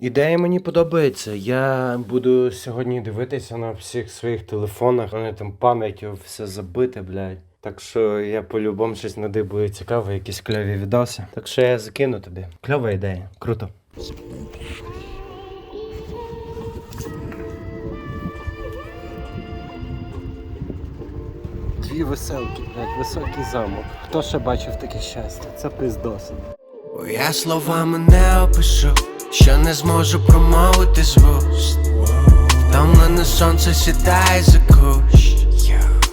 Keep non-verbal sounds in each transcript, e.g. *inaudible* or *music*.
Ідея мені подобається. Я буду сьогодні дивитися на всіх своїх телефонах. Вони там пам'яттю все забите, блядь. Так що я по-любому щось надибую цікаве, якісь кльові відоси. Так що я закину тобі. Кльова ідея. Круто. Дві веселки, блядь, високий замок. Хто ще бачив таке щастя? Це пиздоси. Бо я словами не опишу, що не зможу промовити з вуст Втомлене сонце сідає за кущ.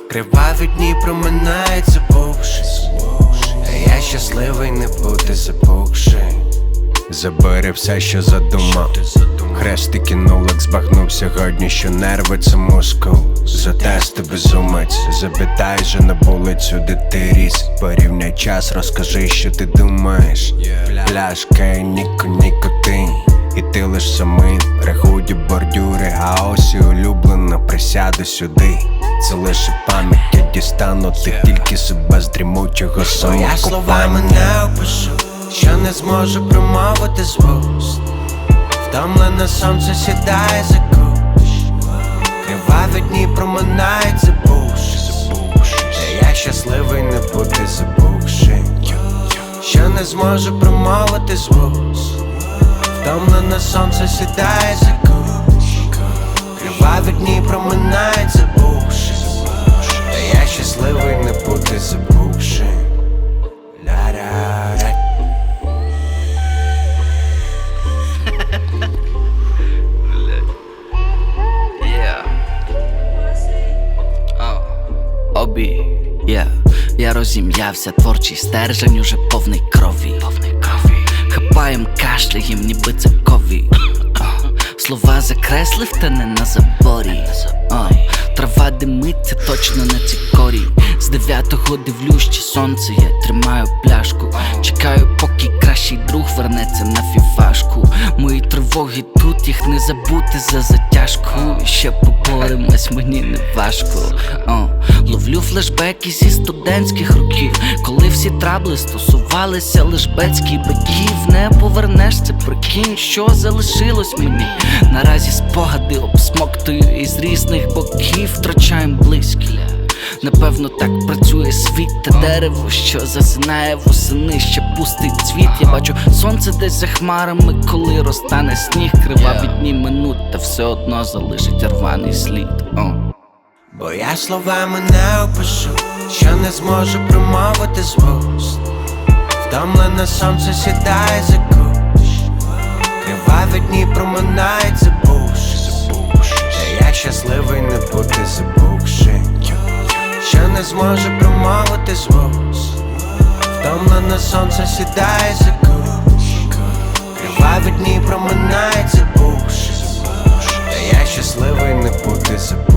Криваві дні проминають забувшись. А я щасливий не бути запухший Забери все, що задумав. Хрестики нулик збагнув сьогодні, що нерви це мускул. Затести безумець, запитай же на вулицю, де ти ріс. Порівняй час, розкажи, що ти думаєш. Пляшка і ніко, нікотин. І ти лиш самий, рахую бордюри, а ось і улюблена присяду сюди. Це лише пам'ять, я дістану ти тільки себе з дрімучого сну Я словами не опишу, що не зможу промовити з вуст. Втомлене сонце сідає за кущ. Криваві дні проминають забувшись. Та я щасливий не бути забувши Що не зможу промовити з вуст. Втомлене сонце сідає за кущ. Криваві дні проминають забувшись. Та я щасливий не бути забувши Обі, yeah. я розім'явся, творчий стержень уже повний крові. Повний крові. Хапаєм кашляєм, ніби це кові. *coughs* Слова закреслив, та не на заборі. Трава димиться точно на цій корі. З дев'ятого дивлюсь, чи сонце я тримаю пляшку. Чекаю, поки кращий друг вернеться на фіфашку. Мої тривоги тут, їх не забути за затяжку. Ще поборемось, мені не важко. О, ловлю флешбеки зі студентських років, коли всі трабли стосувалися лиш бецьких биків. Не повернеш це прикинь, що залишилось мені. Наразі обсмоктую із різних боків, втрачаєм близькі. Напевно, так працює світ та дерево, що засинає восени, ще пустий цвіт. Я бачу сонце десь за хмарами, коли розтане сніг, криваві дні минуть, та все одно залишить рваний слід. О. Бо я словами не опишу, що не зможу промовити з вуст Втомлене сонце сідає за кущ Криваві дні проминають забувшись зможе промовити з звуз Втомлене сонце сідає за куч. Криваві дні проминається буш Та я щасливий не бути забув